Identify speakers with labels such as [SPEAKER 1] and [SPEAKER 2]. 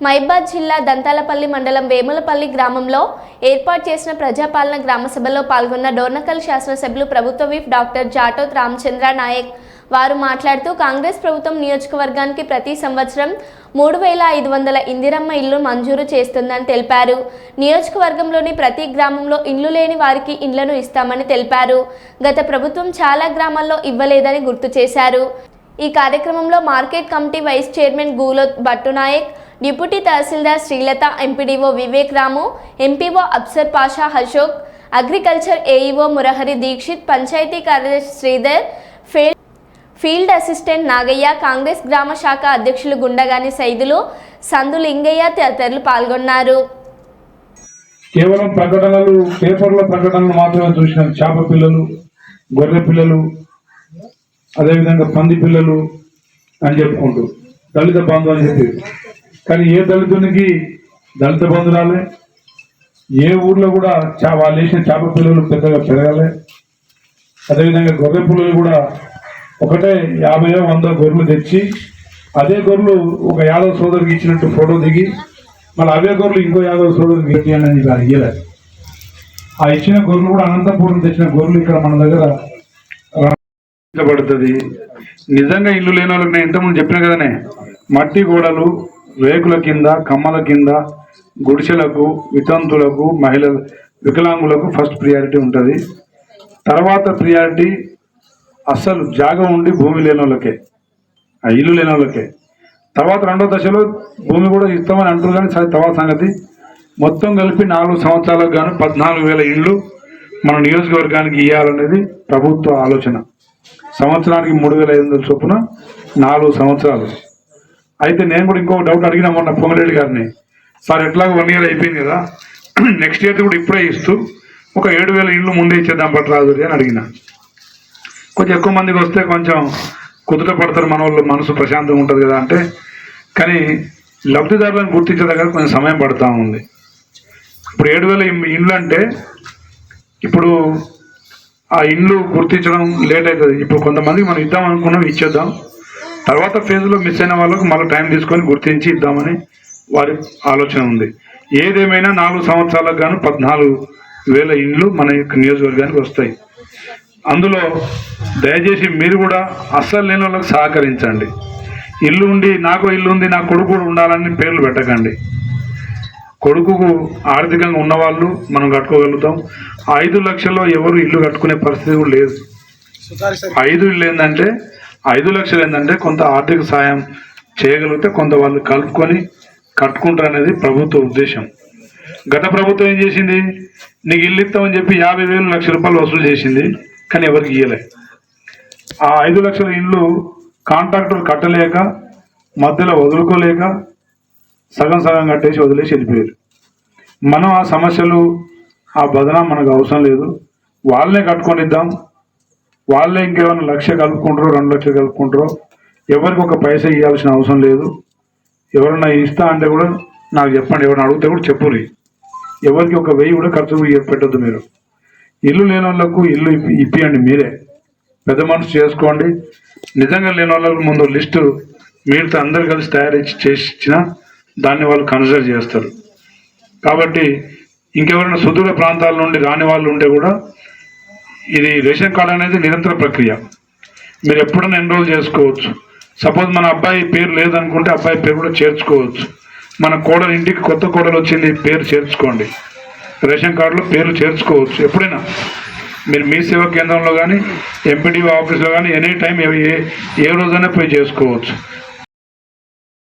[SPEAKER 1] మైబాద్ జిల్లా దంతాలపల్లి మండలం వేములపల్లి గ్రామంలో ఏర్పాటు చేసిన ప్రజాపాలన గ్రామ సభలో పాల్గొన్న డోర్నకల్ శాసనసభ్యులు ప్రభుత్వ విప్ డాక్టర్ జాటోత్ రామచంద్ర నాయక్. వారు మాట్లాడుతూ కాంగ్రెస్ ప్రభుత్వం నియోజకవర్గానికి ప్రతి సంవత్సరం మూడు వేల ఐదు వందల ఇందిరమ్మ ఇల్లు మంజూరు చేస్తుందని తెలిపారు. నియోజకవర్గంలోని ప్రతి గ్రామంలో ఇండ్లు లేని వారికి ఇండ్లను ఇస్తామని తెలిపారు. గత ప్రభుత్వం చాలా గ్రామాల్లో ఇవ్వలేదని గుర్తు చేశారు. ఈ కార్యక్రమంలో market committee vice chairman Gulo Bhattunayak deputy tahsildar Srilatha MPDO Vivek Ramu MPO Afsar Pasha Ashok agriculture AEO Murahari Dikshit panchayat కార్యదర్శి Sridhar field field assistant Nagaiah Congress గ్రామ శాఖ అధ్యక్షులు గుండగాని సైదులు సందు లింగయ్య తదితరులు పాల్గొన్నారు.
[SPEAKER 2] కేవలం ప్రకటనలు పేపర్ల ప్రకటనలు మాత్రమే చూసిన. చేప పిల్లలు గొర్రె పిల్లలు అదేవిధంగా పంది పిల్లలు అని చెప్పుకుంటూ దళిత బంధు అని చెప్పి. కానీ ఏ దళితునికి దళిత బంధు రాలే? ఏ ఊర్లో కూడా చా వాళ్ళు వేసిన చేప పిల్లలు పెద్దగా పెరగాలి? అదేవిధంగా గొర్రె పిల్లలు కూడా ఒకటే యాభై వంద గొర్రెలు తెచ్చి అదే గొర్రెలు ఒక యాదవ సోదరికి ఇచ్చినట్టు ఫోటో దిగి మళ్ళీ అవే గొర్రెలు ఇంకో యాదవ సోదరికి ఇవ్వండి అని చెప్పి ఆ ఇచ్చిన గొర్రెలు కూడా అనంతపురం తెచ్చిన గొర్రెలు ఇక్కడ మన దగ్గర పడుతుంది నిజంగా ఇల్లు లేని వాళ్ళకి నేను ఇంతకుముందు చెప్పిన కదనే మట్టి గోడలు రేకుల కింద కమ్మల కింద గుడిసెలకు వితంతులకు మహిళల వికలాంగులకు ఫస్ట్ ప్రియారిటీ ఉంటుంది. తర్వాత ప్రియారిటీ అస్సలు జాగ ఉండి భూమి లేని వాళ్ళకే ఆ ఇల్లు లేని వాళ్ళకే తర్వాత రెండో దశలో భూమి కూడా ఇస్తామని అంటారు కానీ సరే తర్వాత సంగతి. మొత్తం కలిపి నాలుగు సంవత్సరాలకు గాను పద్నాలుగు వేల ఇండ్లు మన నియోజకవర్గానికి ఇవ్వాలనేది ప్రభుత్వ ఆలోచన. సంవత్సరానికి మూడు వేల ఐదు వందల చొప్పున నాలుగు సంవత్సరాలు. అయితే నేను కూడా ఇంకో డౌట్ అడిగినా మొన్న పొంగిరెడ్డి గారిని. సార్ ఎట్లాగో వన్ ఇయర్ అయిపోయింది కదా. నెక్స్ట్ ఇయర్ కూడా ఇప్పుడే ఇస్తూ ఒక ఏడు వేల ఇండ్లు ముందే ఇచ్చేద్దాం పట్టరాదు అని అడిగిన. కొంచెం ఎక్కువ మందికి వస్తే కొంచెం కుదుట పడతారు మన వాళ్ళు మనసు ప్రశాంతంగా ఉంటుంది కదా అంటే. కానీ లబ్ధిదారులను గుర్తించే దగ్గర కొంచెం సమయం పడుతూ ఉంది. ఇప్పుడు ఏడు వేల ఇండ్లు అంటే ఇప్పుడు ఆ ఇండ్లు గుర్తించడం లేట్ అవుతుంది. ఇప్పుడు కొంతమందికి మనం ఇద్దాం అనుకున్నాం ఇచ్చేద్దాం. తర్వాత ఫేజ్లో మిస్ అయిన వాళ్ళకు మళ్ళీ టైం తీసుకొని గుర్తించి ఇద్దామని వారి ఆలోచన ఉంది. ఏదేమైనా నాలుగు సంవత్సరాలకు గాను పద్నాలుగు వేల ఇండ్లు మన యొక్క నియోజకవర్గానికి వస్తాయి. అందులో దయచేసి మీరు కూడా అస్సలు లేని వాళ్ళకి సహకరించండి. ఇల్లు ఉండి నాకు ఇల్లు ఉంది నా కొడుకు కూడా ఉండాలని పేర్లు పెట్టకండి. కొడుకుకు ఆర్థికంగా ఉన్నవాళ్ళు మనం కట్టుకోగలుగుతాం. ఐదు లక్షల్లో ఎవరు ఇల్లు కట్టుకునే పరిస్థితి కూడా లేదు. ఐదు ఇల్లు ఏంటంటే ఐదు లక్షలు ఏంటంటే కొంత ఆర్థిక సాయం చేయగలిగితే కొంత వాళ్ళు కలుపుకొని కట్టుకుంటారు అనేది ప్రభుత్వ ఉద్దేశం. గత ప్రభుత్వం ఏం చేసింది? నీకు ఇల్లు ఇస్తామని చెప్పి యాభై వేలు లక్ష రూపాయలు వసూలు చేసింది కానీ ఎవరికి ఇయ్యలే. ఆ ఐదు లక్షల ఇండ్లు కాంట్రాక్టర్ కట్టలేక మధ్యలో వదులుకోలేక సగం సగం కట్టేసి వదిలేసి వెళ్ళిపోయారు. మనం ఆ సమస్యలు ఆ బదన మనకు అవసరం లేదు. వాళ్ళనే కట్టుకొనిద్దాం వాళ్ళే ఇంకేమైనా లక్ష కలుపుకుంటారో రెండు లక్షలు కలుపుకుంటారో ఎవరికి ఒక పైసా ఇవ్వాల్సిన అవసరం లేదు. ఎవరన్నా ఇస్తా అంటే కూడా నాకు చెప్పండి ఎవరైనా అడిగితే కూడా చెప్పురి ఎవరికి ఒక వెయ్యి కూడా ఖర్చు పెట్టద్దు మీరు. ఇల్లు లేని వాళ్ళకు ఇల్లు ఇప్పి- ఇప్పియండి మీరే. పెద్ద మనసు చేసుకోండి. నిజంగా లేని వాళ్ళకు ముందు లిస్టు మీరుతో అందరు కలిసి తయారు చేసి ఇచ్చిన దాన్ని వాళ్ళు కన్సిడర్ చేస్తారు. కాబట్టి ఇంకెవరైనా సుదూర ప్రాంతాల నుండి రాని వాళ్ళు ఉంటే కూడా ఇది రేషన్ కార్డు అనేది నిరంతర ప్రక్రియ. మీరు ఎప్పుడైనా ఎన్రోల్ చేసుకోవచ్చు? సపోజ్ మన అబ్బాయి పేరు లేదనుకుంటే అబ్బాయి పేరు కూడా చేర్చుకోవచ్చు. మన కోడలు ఇంటికి కొత్త కోడలు వచ్చింది పేరు చేర్చుకోండి. రేషన్ కార్డులో పేర్లు చేర్చుకోవచ్చు. ఎప్పుడైనా మీరు మీ సేవా కేంద్రంలో కానీ ఎంపీడీఓ ఆఫీస్లో కానీ ఎనీ టైం ఏ ఏ రోజైనా పోయి చేసుకోవచ్చు.